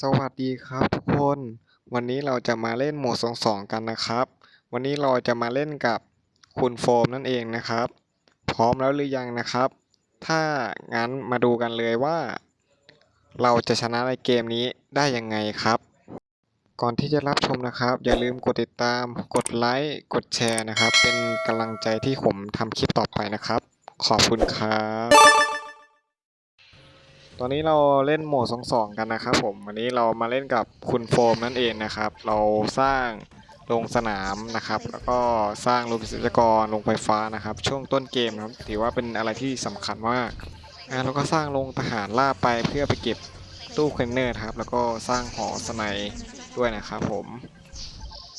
สวัสดีครับทุกคน วันนี้เราจะมาเล่นโหมด2-2 กันนะครับ วันนี้เราจะมาเล่นกับคุณโฟมนั่นเองนะครับ พร้อมแล้วหรือยังนะครับ ถ้างั้นมาดูกันเลยว่า เราจะชนะในเกมนี้ได้ยังไงครับ ก่อนที่จะรับชมนะครับ อย่าลืมกดติดตาม กดไลค์ กดแชร์นะครับ เป็นกำลังใจที่ผมทำคลิปต่อไปนะครับ ขอบคุณครับ ตอนนี้เราเล่นโหมด2-2กันนะครับผมวันนี้เรามาเล่นกับคุณโฟมนั่นเองนะครับ เราสร้างโรงสนามนะครับ แล้วก็สร้างโรงกิจกรโรงไฟฟ้านะครับ ช่วงต้นเกมนะครับถือว่าเป็นอะไรที่สำคัญมากอ่าแล้วก็สร้างโรงทหารล่าไปเพื่อไปเก็บตู้คอนเนเนอร์ครับ แล้วก็สร้างหอสไนด์ด้วยนะครับผม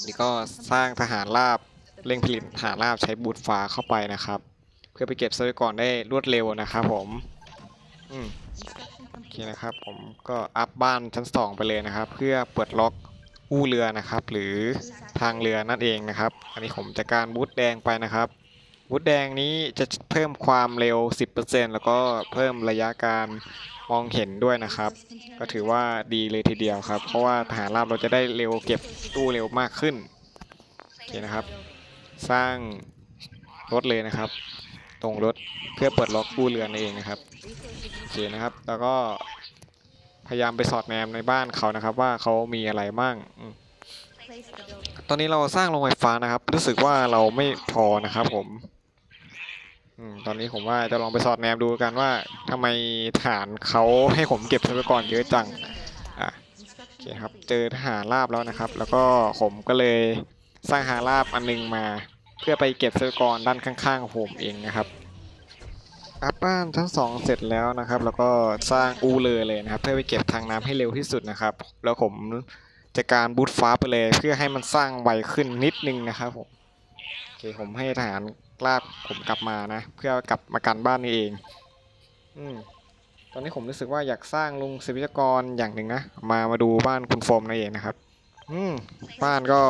นี่ก็สร้างทหารราบเร่งผลิตทหารราบใช้บูทฟ้าเข้าไปนะครับ เพื่อไปเก็บทรัพยากรได้รวดเร็วนะครับผมอืม โอเคนะครับผมก็อัพบ้านชั้น 2 ไปเลยนะครับ เพื่อเปิดล็อกอู้เรือนะครับ หรือทางเรือนั่นเองนะครับ อันนี้ผมจะการบูทแดงไปนะครับบูทแดงนี้จะเพิ่มความเร็ว 10%แล้วก็เพิ่มระยะการมองเห็นด้วยนะครับ ก็ถือว่าดีเลยทีเดียวครับ เพราะว่าทหารราบเราจะได้เร็วเก็บตู้เร็วมากขึ้นโอเคนะครับ สร้างรถเลยนะครับ ตรงรถเพื่อเปิดล็อกกู้เรือนั่นเองนะครับโอเคนะครับ แล้วก็พยายามไปสอดแนมในบ้านเขานะครับว่าเขามีอะไรบ้างตอนนี้เราสร้างโรงไฟฟ้านะครับ รู้สึกว่าเราไม่พอนะครับ ผมตอนนี้ผมว่าจะลองไปสอดแนมดูกันว่าทำไมฐานเขาให้ผมเก็บทรัพยากรเยอะจังอะโอเคครับ เจอทหารราบแล้วนะครับ แล้วก็ผมก็เลยสร้างหาราบอันนึงมา เพื่อไปเก็บทรัพยากรด้านข้างๆผมเองนะครับอัพบ้านทั้งสองเสร็จแล้วนะครับ แล้วก็สร้างอูเลยเลยนะครับ เพื่อไปเก็บทางน้ำให้เร็วที่สุดนะครับ แล้วผมจะการบูทฟ้าไปเลย เพื่อให้มันสร้างไวขึ้นนิดนึงนะครับผมโอเคผมให้ทหารลากผมกลับมานะ เพื่อกลับมากันบ้านนี่เอง อืมตอนนี้ผมรู้สึกว่าอยากสร้างลุงศิวิทยกรอย่างหนึ่งนะมามาดูบ้านคุณโฟมนั่นเองนะครับ อืมบ้านก็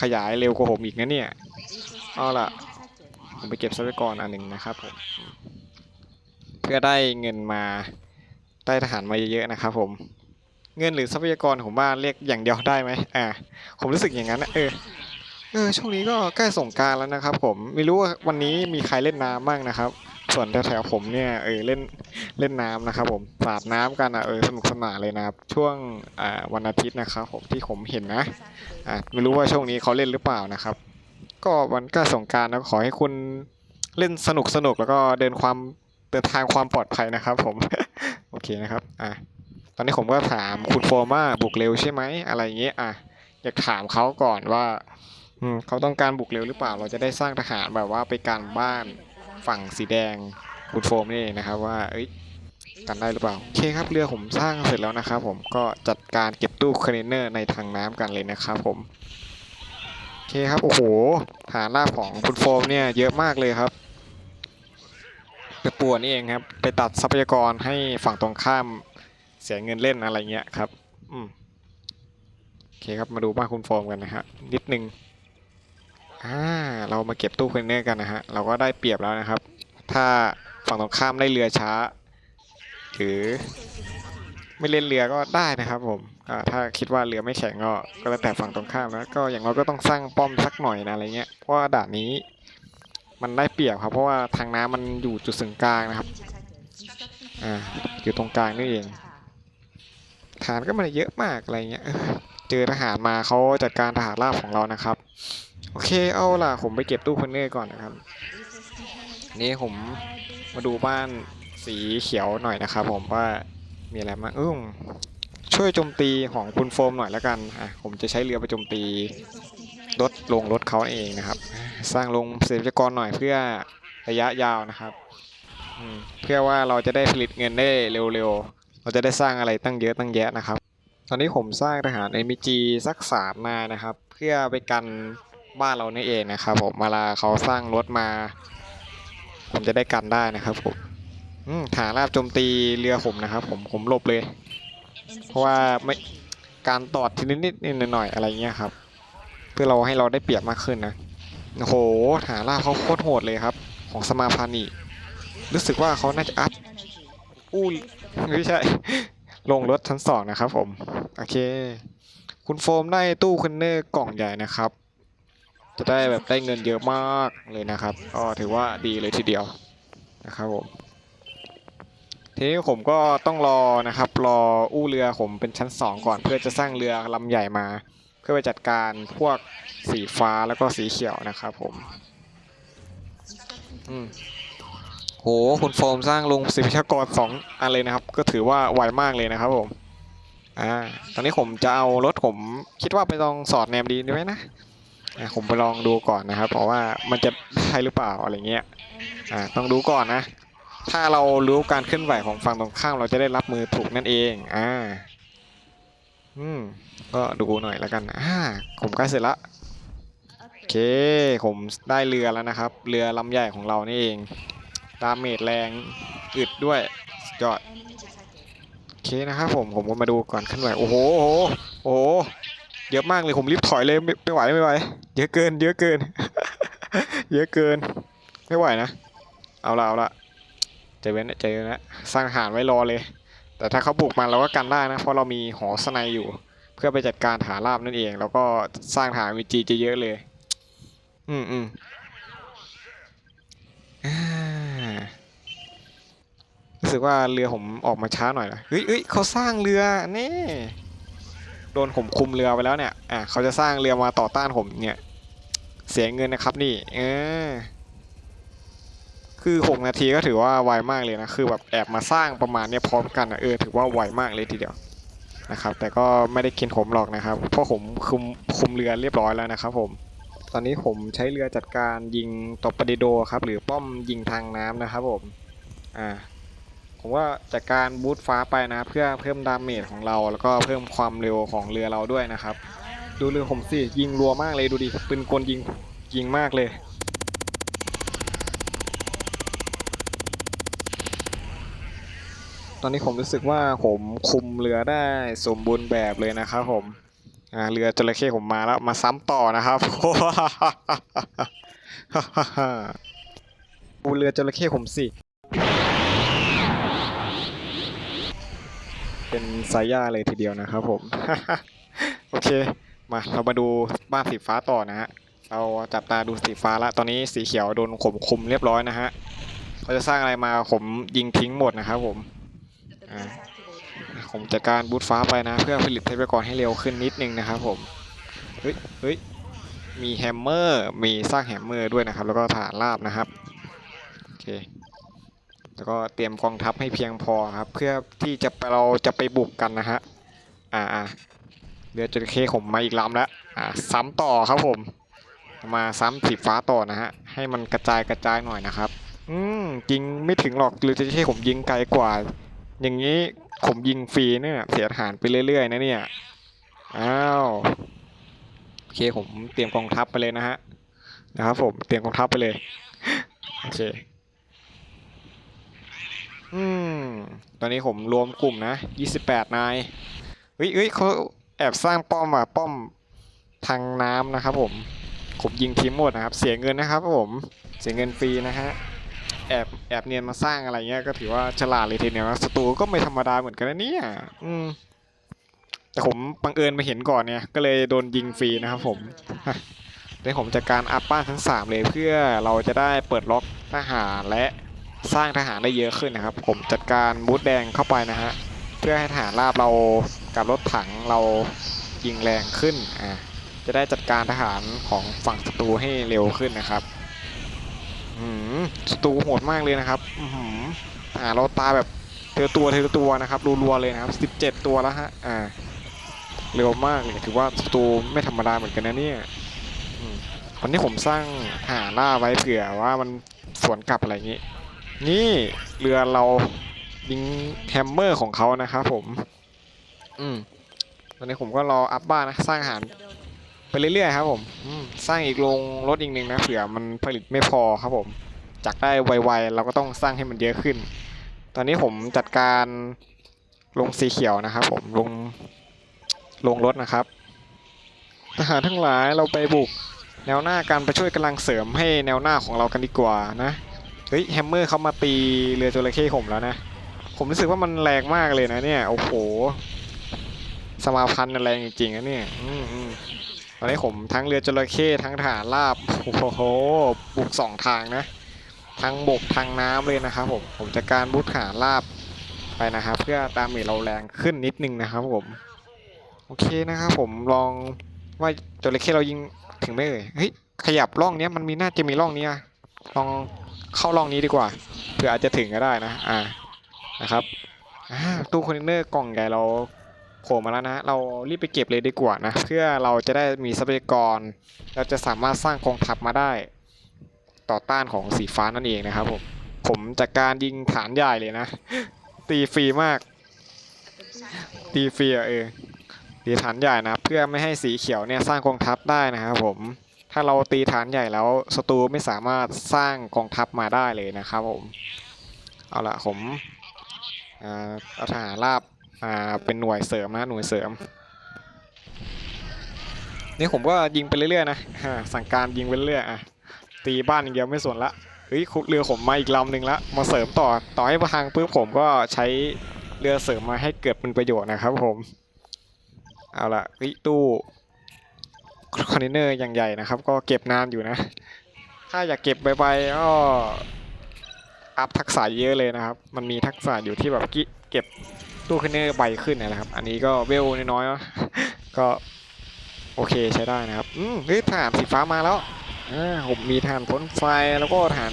ขยายเร็วกว่าผมอีกนะเนี่ยเอาล่ะผมไปเก็บทรัพยากรอันหนึ่งนะครับผมเพื่อได้เงินมาได้ทหารมาเยอะๆนะครับผมเงินหรือทรัพยากรของบ้าเรียกอย่างเดียวได้ไหมอ่าผมรู้สึกอย่างนั้นนะเออเออช่วงนี้ก็ใกล้สงกรารแล้วนะครับ ผมไม่รู้ว่าวันนี้มีใครเล่นน้ำบ้างนะครับ ส่วนแถวๆผมเนี่ยเออเล่นเล่นน้ำนะครับผมสาดน้ำกันอะเออสนุกสนานเลยนะครับช่วงอ่าวันอาทิตย์นะครับผมที่ผมเห็นนะอ่าไม่รู้ว่าช่วงนี้เขาเล่นหรือเปล่านะครับ ก็วันกล้สงกรารนะขอให้คุณเล่นสนุกสนุกแล้วก็เดินความเดินทางความปลอดภัยนะครับ ผมโอเคนะครับอะตอนนี้ผมก็ถามคุณโฟมาบุกเร็วใช่ไหมอะไรอย่างเงี้ยอะอยากถามเขาก่อนว่าเขาต้องการบุกเร็วหรือเปล่า เราจะได้สร้างทหารแบบว่าไปการบ้าน ฝั่งสีแดงคุณโฟมนี่นะครับว่าเอ้ยกันได้หรือเปล่าโอเคครับเรือผมสร้างเสร็จแล้วนะครับผมก็จัดการเก็บตู้คอนเทนเนอร์ในทางน้ำกันเลยนะครับผมโอเคครับโอ้โหฐานราบของคุณโฟมเนี่ยเยอะมากเลยครับไปป่วนนี่เองครับ ไปตัดทรัพยากรให้ฝั่งตรงข้ามเสียเงินเล่นอะไรเงี้ยครับอืมโอเคครับมาดูบ้านคุณโฟมกันนะฮะนิดนึง อ่าเรามาเก็บตู้คอนเนเนอร์กันนะฮะ เราก็ได้เปรียบแล้วนะครับ ถ้าฝั่งตรงข้ามได้เรือช้า หรือไม่เล่นเรือก็ได้นะครับผมถ้าคิดว่าเรือไม่แข็งก็ก็แล้วแต่ฝั่งตรงข้ามนะก็อย่างเราก็ต้องสร้างป้อมสักหน่อยนะอะไรเงี้ยเพราะว่าด่านนี้มันได้เปรียบครับ เพราะว่าทางน้ำมันอยู่จุดศูนย์กลางนะครับอ่าอยู่ตรงกลางนี่เองฐานก็มันเยอะมากอะไรเงี้ยเจอทหารมาเขาจัดการทหารราบของเรานะครับ โอเคเอาล่ะผมไปเก็บตู้คอนเนอร์ก่อนนะครับ นี่ผมมาดูบ้านสีเขียวหน่อยนะครับ ผมว่ามีอะไรมางอืมช่วยโจมตีของคุณโฟมหน่อยแล้วกันอะผมจะใช้เรือไปโจมตีรถลงรถเขาเองนะครับ สร้างลงเศรษฐกรหน่อยเพื่อระยะยาวนะครับเพื่อว่าเราจะได้ผลิตเงินได้เร็วๆ เราจะได้สร้างอะไรตั้งเยอะตั้งแยะนะครับ ตอนนี้ผมสร้างทหาร MG สักสามนายนะครับ เพื่อไปกัน บ้านเรานี่เองนะครับผมเวลาเขาสร้างรถมา ผมจะได้กันได้นะครับผมอืมฐานราบโจมตีเรือผมนะครับ ผมผมหลบเลย เพราะว่าไม่การตอดทีนิดนิดหน่อยๆอะไรเงี้ยครับ เพื่อเราให้เราได้เปรียบมากขึ้นนะโอ้โหฐานราบเขาโคตรโหดเลยครับ ของสมาพานีรู้สึกว่าเขาน่าจะอัพอู้ไม่ใช่ ลงรถชั้นสองนะครับผม โอเค คุณโฟมได้ตู้คอนเนเนอร์กล่องใหญ่นะครับ จะได้แบบได้เงินเยอะมากเลยนะครับก็ถือว่าดีเลยทีเดียวนะครับผมทีนี้ผมก็ต้องรอนะครับ รออู้เรือผมเป็นชั้นสองก่อน เพื่อจะสร้างเรือลำใหญ่มา เพื่อไปจัดการพวกสีฟ้าแล้วก็สีเขียวนะครับผมอืมโหคุณโฟมสร้างลงสิพิชากรสองอันเลยนะครับ ก็ถือว่าไวมากเลยนะครับผมอ่าตอนนี้ผมจะเอารถผมคิดว่าไปลองสอดแนมดีไหมนะ อ่าผมไปลองดูก่อนนะครับ เพราะว่ามันจะได้หรือเปล่าอะไรเงี้ยอ่าต้องดูก่อนนะ ถ้าเรารู้การเคลื่อนไหวของฝั่งตรงข้ามเราจะได้รับมือถูกนั่นเองอ่าอืมก็ดูหน่อยแล้วกันอ่าผมใกล้เสร็จละโอเคผมได้เรือแล้วนะครับ เรือลำใหญ่ของเรานี่เองดาเมจแรงอึดด้วยยอดโอเคนะครับผมผมก็มาดูก่อนขึ้นไหวโอ้โหโอ้โหโอ้โห เยอะมากเลยผมรีบถอยเลยไม่ไม่ไหวไม่ไหวเยอะเกิน เยอะเกิน เยอะเกิน ไม่ไหวนะ เอาละเอาละใจเว้นใจเย็นนะสร้างหารไว้รอเลย แต่ถ้าเขาบุกมาเราก็กันได้นะ เพราะเรามีหอสไนอยู่ เพื่อไปจัดการฐานราบนั่นเอง แล้วก็สร้างฐานวีจีจะเยอะเลย อืมอืมอ่ารู้สึกว่าเรือผมออกมาช้าหน่อยนะเฮ้ยเฮ้ยเขาสร้างเรือนี่ โดนผมคุมเรือไปแล้วเนี่ย อะเขาจะสร้างเรือมาต่อต้านผมเนี่ย เสียเงินนะครับนี่ เออ คือหกนาทีก็ถือว่าไวมากเลยนะ คือแบบแอบมาสร้างประมาณเนี้ยพร้อมกันอะเออ ถือว่าไวมากเลยทีเดียวนะครับ แต่ก็ไม่ได้กินผมหรอกนะครับ เพราะผมคุมคุมเรือเรียบร้อยแล้วนะครับผมตอนนี้ผมใช้เรือจัดการยิงตอร์ปิโดครับ หรือป้อมยิงทางน้ำนะครับผม อ่า ผมว่าจัดการบูทฟ้าไปนะ เพื่อเพิ่มดาเมจของเรา แล้วก็เพิ่มความเร็วของเรือเราด้วยนะครับ ดูเรือผมสิยิงรัวมากเลยดูดิปืนกลยิงยิงมากเลยตอนนี้ผมรู้สึกว่าผมคุมเรือได้สมบูรณ์แบบเลยนะครับผมอ่าเรือจระเข้ผมมาแล้วมาซ้ำต่อนะครับดูเรือจระเข้ผมสิ เป็นสายย่าเลยทีเดียวนะครับผม โอเค มาเรามาดูบ้านสีฟ้าต่อนะฮะ เราจับตาดูสีฟ้าละ ตอนนี้สีเขียวโดนข่มคุมเรียบร้อยนะฮะเขาจะสร้างอะไรมาผมยิงทิ้งหมดนะครับผมอ่าผมจัดการบูทฟ้าไปนะ เพื่อผลิตทรัพยากรให้เร็วขึ้นนิดนึงนะครับผม เฮ้ยเฮ้ยมีแฮมเมอร์ มีสร้างแฮมเมอร์ด้วยนะครับ แล้วก็ฐานราบนะครับ โอเค แล้วก็เตรียมกองทัพให้เพียงพอครับ เพื่อที่จะเราจะไปบุกกันนะฮะอ่าเรือจระเข้ผมมาอีกลำแล้วอ่าซ้ำต่อครับผม มาซ้ำสีฟ้าต่อนะฮะให้มันกระจายกระจายหน่อยนะครับ อืมยิงไม่ถึงหรอกเรือจระเข้ผมยิงไกลกว่า อย่างนี้ผมยิงฟรีเนี่ยเสียฐานไปเรื่อย ๆ นะเนี่ยอ้าวโอเคผมเตรียมกองทัพไปเลยนะฮะนะครับผมเตรียมกองทัพไปเลยโอเค อืม ตอนนี้ผมรวมกลุ่มนะ28นายเฮ้ยเฮ้ยเขาแอบสร้างป้อมอะ ป้อมทางน้ำนะครับผมผมยิงทีมหมดนะครับ เสียเงินนะครับผมเสียเงินฟรีนะฮะแอบแอบเนียนมาสร้างอะไรเงี้ยก็ถือว่าฉลาดเลยทีเดียวศัตรูก็ไม่ธรรมดาเหมือนกันนะเนี่ยอืมแต่ผมบังเอิญมาเห็นก่อนเนี่ย ก็เลยโดนยิงฟรีนะครับผมเดี๋ยวผมจัดการอัพบ้านทั้ง 3 เลยเพื่อเราจะได้เปิดล็อกทหารและ สร้างทหารได้เยอะขึ้นนะครับ ผมจัดการบูทแดงเข้าไปนะฮะเพื่อให้ทหารราบเรากับรถถังเรายิงแรงขึ้นอ่าจะได้จัดการทหารของฝั่งศัตรูให้เร็วขึ้นนะครับอืมศัตรูโหดมากเลยนะครับอือหืออ่าเราตาแบบเทอตัวเทอตัวนะครับรัวๆเลยนะครับ17 ตัวแล้วฮะอ่าเร็วมากเลยถือว่าศัตรูไม่ธรรมดาเหมือนกันนะเนี่ยอืมวันนี้ผมสร้างหาล่าไว้เผื่อว่ามันสวนกลับอะไรอย่างนี้ นี่เรือเรายิงแฮมเมอร์ของเขานะครับผม อืมตอนนี้ผมก็รออัพบ้านนะสร้างอาหารไปเรื่อยๆครับผมอืมสร้างอีกโรงรถอีกหนึ่งนะเผื่อมันผลิตไม่พอครับผมจากได้ไวๆเราก็ต้องสร้างให้มันเยอะขึ้น ตอนนี้ผมจัดการลงสีเขียวนะครับผมลงลงรถนะครับทหารทั้งหลายเราไปบุกแนวหน้าการไปช่วยกำลังเสริมให้แนวหน้าของเรากันดีกว่านะ เฮ้ยแฮมเมอร์เขามาตีเรือจระเข้ผมแล้วนะ ผมรู้สึกว่ามันแรงมากเลยนะเนี่ย โอ้โห สมาพันธ์แรงจริงๆนะเนี่ยอืตอนนี้ผมทั้งเรือจระเข้ทั้งทหารราบ โอ้โห บุกสองทางนะ ทั้งบกทางน้ำเลยนะครับผม ผมจะการบุกทหารราบไปนะครับ เพื่อตามเมจเราแรงขึ้นนิดนึงนะครับผม โอเคนะครับผมลองว่าจระเข้เรายิงถึงไหมเอ่ย เฮ้ย ขยับร่องเนี้ยมันมีน่าจะมีร่องเนี้ยลอง เข้าร่องนี้ดีกว่าเผื่ออาจจะถึงก็ได้นะอ่านะครับตู้คอนเทนเนอร์กล่องใหญ่เราโผล่มาแล้วนะ เรารีบไปเก็บเลยดีกว่านะ เพื่อเราจะได้มีทรัพยากร เราจะสามารถสร้างกองทัพมาได้ ต่อต้านของสีฟ้านั่นเองนะครับผม ผมจากการยิงฐานใหญ่เลยนะ ตีฟรีมาก ตีฟรีอะเออตีฐานใหญ่นะ เพื่อไม่ให้สีเขียวเนี่ยสร้างกองทัพได้นะครับผม ถ้าเราตีฐานใหญ่แล้วศัตรูไม่สามารถสร้างกองทัพมาได้เลยนะครับผม เอาละผมอ่าเอาทหารราบอ่าเป็นหน่วยเสริมนะหน่วยเสริม นี่ผมก็ยิงไปเรื่อยๆนะสั่งการยิงไปเรื่อยๆอะตีบ้านอย่างเดียวไม่สนละเฮ้ยคุเรือผมมาอีกลำหนึ่งละมาเสริมต่อต่อให้พังปุ๊บผมก็ใช้เรือเสริมมาให้เกิดเป็นประโยชน์นะครับผม เอาละตู้ คอนเทนเนอร์อย่างใหญ่นะครับ ก็เก็บนานอยู่นะ ถ้าอยากเก็บใบๆก็อัพทักษะเยอะเลยนะครับ มันมีทักษะอยู่ที่แบบกิเก็บตู้คอนเทนเนอร์ใบขึ้นนะครับ อันนี้ก็เวลน้อยๆก็โอเคใช้ได้นะครับ อืมเฮ้ยฐานสีฟ้ามาแล้วอ่าผมมีฐานพ้นไฟแล้วก็ฐาน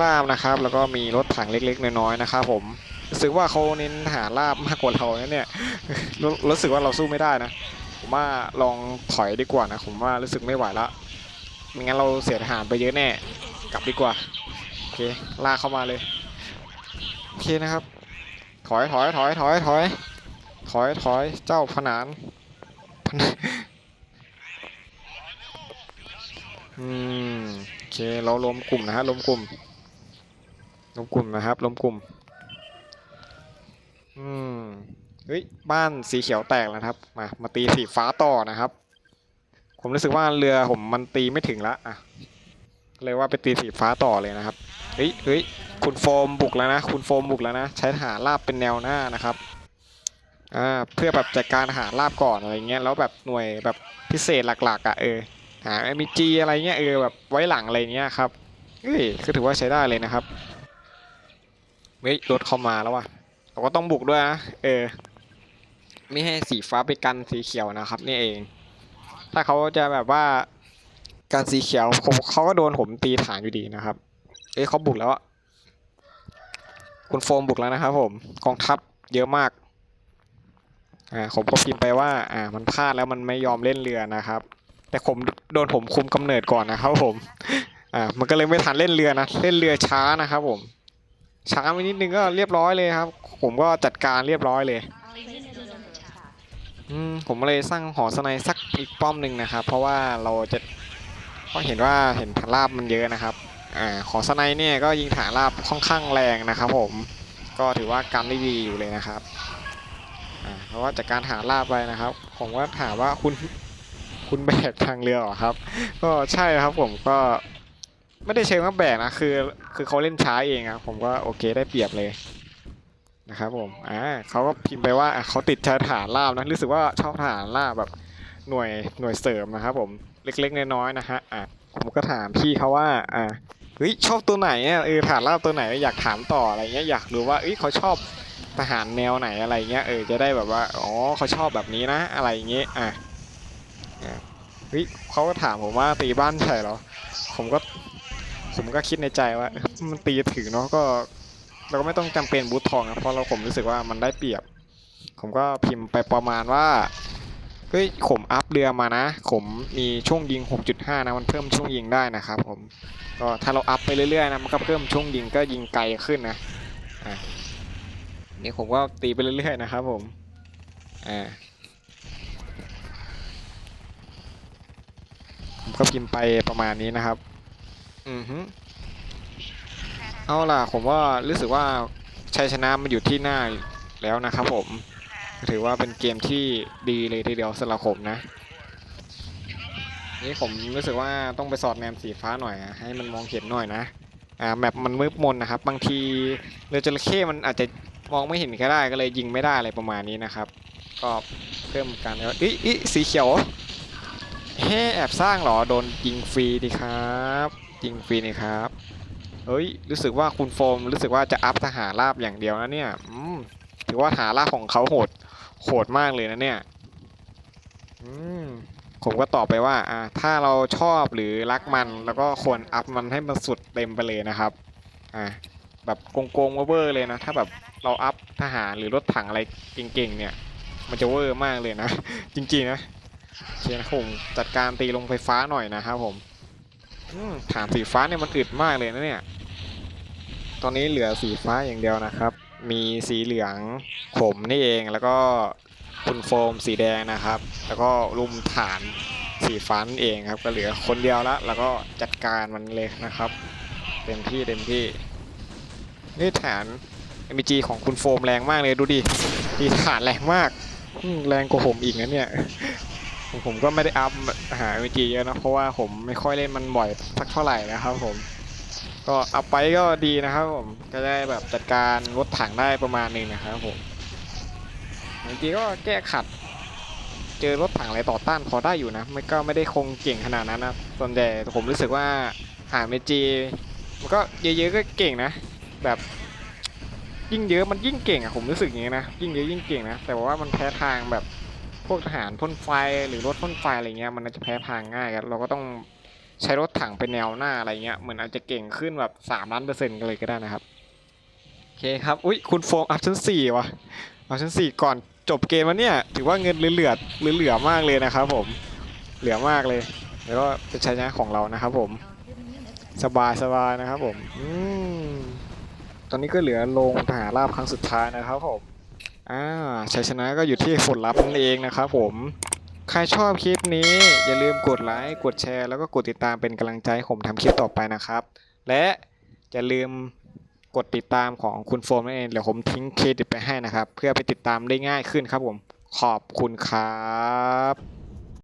ล่ามนะครับ แล้วก็มีรถถังเล็กๆ น้อยๆนะครับผมรู้สึกว่าเขาเน้นฐาลามมากกว่าเรานะเนี่ยรู้รู้สึกว่าเราสู้ไม่ได้นะ ผมว่าลองถอยดีกว่านะ ผมว่ารู้สึกไม่ไหวละไม่งั้นเราเสียทหารไปเยอะแน่ กลับดีกว่า โอเคลากเข้ามาเลย โอเคนะครับ ถอยถอยถอยถอยถอยถอยถอยเจ้าผนานผนานอืมโอเคเรารวมกลุ่มนะฮะรวมกลุ่มรวมกลุ่มนะครับรวมกลุ่มอืม เฮ้ยบ้านสีเขียวแตกแล้วครับ มามาตีสีฟ้าต่อนะครับ ผมรู้สึกว่าเรือผมมันตีไม่ถึงละอะเลยว่าไปตีสีฟ้าต่อเลยนะครับเฮ้ยเฮ้ยคุณโฟมบุกแล้วนะ คุณโฟมบุกแล้วนะ ใช้ทหารราบเป็นแนวหน้านะครับอ่าเพื่อแบบจัดการทหารราบก่อนอะไรเงี้ยแล้วแบบหน่วยแบบพิเศษหลักๆอะเออหาเอ็มจีอะไรเงี้ยเออแบบไว้หลังอะไรเงี้ยครับเฮ้ยคือถือว่าใช้ได้เลยนะครับเฮ้ยรถเข้ามาแล้วว่ะเราก็ต้องบุกด้วยนะเออ ไม่ให้สีฟ้าไปกันสีเขียวนะครับ นี่เอง ถ้าเขาจะแบบว่าการสีเขียวผมเขาก็โดนผมตีฐานอยู่ดีนะครับ เอ้ยเขาบุกแล้วคุณโฟมบุกแล้วนะครับ ผมกองทัพเยอะมากอ่าผมก็พิมพ์ไปว่า อ่า มันพลาดแล้วมันไม่ยอมเล่นเรือนะครับ แต่ผมโดนผมคุมกำเนิดก่อนนะครับ ผม อ่า มันก็เลยไม่ทันเล่นเรือนะเล่นเรือช้านะครับ ผมช้าไปนิดนึงก็เรียบร้อยเลยครับ ผมก็จัดการเรียบร้อยเลย ผมเลยสร้างหอสไนสักอีกป้อมหนึ่งนะครับ เพราะว่าเราจะเพราะเห็นว่าเห็นฐานราบมันเยอะนะครับอ่าหอสไนเนี่ยก็ยิงฐานราบค่อนข้างแรงนะครับ ผมก็ถือว่ากันได้ดีอยู่เลยนะครับอ่าเพราะว่าจากการฐานราบไปนะครับ ผมก็ถามว่าคุณคุณแบกทางเรือเหรอครับ ก็ใช่ครับผมก็ไม่ได้เชิงว่าแบกนะคือคือเขาเล่นช้าเองอะผมก็โอเคได้เปรียบเลย นะครับผมอ่าเขาก็พิมพ์ไปว่าเขาติดชายฐานราบนะรู้สึกว่าชอบฐานราบแบบหน่วยหน่วยเสริมนะครับผมเล็กๆน้อยๆนะฮะอะผมก็ถามพี่เขาว่าอ่าเฮ้ยชอบตัวไหนอะเออฐานราบตัวไหนอยากถามต่ออะไรเงี้ยอยากรู้ว่าเอ้ยเขาชอบทหารแนวไหนอะไรเงี้ยเออจะได้แบบว่าอ๋อเขาชอบแบบนี้นะอะไรเงี้ยอะเฮ้ยเขาก็ถามผมว่าตีบ้านใช่เหรอผมก็ผมก็คิดในใจว่ามันตีถึงเนาะก็ เราก็ไม่ต้องจำเป็นบูททองนะเพราะเราผมรู้สึกว่ามันได้เปรียบ ผมก็พิมพ์ไปประมาณว่าเฮ้ยผมอัพเรือมานะ ผมมีช่วงยิง 6.5 นะมันเพิ่มช่วงยิงได้นะครับ ผมก็ถ้าเราอัพไปเรื่อยๆนะมันก็เพิ่มช่วงยิงก็ยิงไกลขึ้นนะอะนี่ผมก็ตีไปเรื่อยๆนะครับ ผมอ่าผมก็พิมพ์ไปประมาณนี้นะครับ อือฮึ เอาล่ะผมว่ารู้สึกว่าชัยชนะมันอยู่ที่หน้าแล้วนะครับผม ถือว่าเป็นเกมที่ดีเลยทีเดียวสำหรับผมนะ นี่ผมรู้สึกว่าต้องไปสอดแนมสีฟ้าหน่อยอะให้มันมองเห็นหน่อยนะอ่าแมปมันมืดมนนะครับ บางทีเรือจระเข้มันอาจจะมองไม่เห็นก็ได้ก็เลยยิงไม่ได้อะไรประมาณนี้นะครับ ก็เพิ่มการแล้วอิอิสีเขียวเฮ้แอบสร้างเหรอโดนยิงฟรีดีครับ ยิงฟรีนี่ครับ เฮ้ย รู้สึกว่าคุณโฟมรู้สึกว่าจะอัพทหารราบอย่างเดียวนะเนี่ยอืมถือว่าหาราบของเขาโหดโหดมากเลยนะเนี่ยอืมผมก็ตอบไปว่าอ่า ถ้าเราชอบหรือรักมัน แล้วก็ควรอัพมันให้มันสุดเต็มไปเลยนะครับ อ่าแบบโกงๆเวอร์เลยนะ ถ้าแบบเราอัพทหารหรือรถถังอะไรเก่งๆ เนี่ย มันจะเวอร์มากเลยนะ จริงๆนะเคนะผมจัดการตีลงไฟฟ้าหน่อยนะครับผม ฐานสีฟ้าเนี่ยมันอึดมากเลยนะเนี่ย ตอนนี้เหลือสีฟ้าอย่างเดียวนะครับ มีสีเหลืองผมนี่เองแล้วก็คุณโฟมสีแดงนะครับ แล้วก็ลุมฐานสีฟ้านั่นเองครับ ก็เหลือคนเดียวละ แล้วก็จัดการมันเลยนะครับ เต็มที่เต็มที่ นี่ฐาน MG ของคุณโฟมแรงมากเลยดูดิดีฐานแรงมาก แรงกว่าผมอีกนะเนี่ย ผมก็ไม่ได้อัพหา MG เยอะนะเพราะว่าผมไม่ค่อยเล่นมันบ่อยสักเท่าไหร่นะครับผม ก็อัพไปก็ดีนะครับผมก็ได้แบบจัดการรถถังได้ประมาณนึงนะครับผมบางทีก็แก้ขัด เจอรถถังอะไรต่อต้านพอได้อยู่นะไม่ก็ไม่ได้คงเก่งขนาดนั้นนะส่วนใหญ่ผมรู้สึกว่าหา MG มันก็เยอะๆก็เก่งนะ แบบยิ่งเยอะมันยิ่งเก่งอะผมรู้สึกอย่างนี้นะยิ่งเยอะยิ่งเก่งนะแต่ว่ามันแพ้ทางแบบ พวกทหารพ่นไฟหรือรถพ่นไฟอะไรเงี้ยมันจะแพ้ทางง่ายครับเราก็ต้องใช้รถถังเป็นแนวหน้าอะไรเงี้ยเหมือนอาจจะเก่งขึ้นแบบสามล้านเปอร์เซ็นต์กันเลยก็ได้นะครับโอเคครับอุ้ยคุณโฟมอัพชั้นสี่วะอัพชั้นสี่ก่อนจบเกมวันเนี้ยถือว่าเงินเหลือเหลือเหลือมากเลยนะครับผมเหลือมากเลย แล้วก็เป็นชัยชนะของเรานะครับผมสบายสบายนะครับผมอืมตอนนี้ก็เหลือลงทหารราบครั้งสุดท้ายนะครับผม อ่าชัยชนะก็อยู่ที่ผลลัพธ์นั่นเองนะครับผมใครชอบคลิปนี้อย่าลืมกดไลค์กดแชร์ แล้วก็กดติดตามเป็นกำลังใจให้ผมทำคลิปต่อไปนะครับ และอย่าลืมกดติดตามของคุณโฟมนั่นเองเดี๋ยวผมทิ้งเครดิตไปให้นะครับ เพื่อไปติดตามได้ง่ายขึ้นครับผมขอบคุณครับ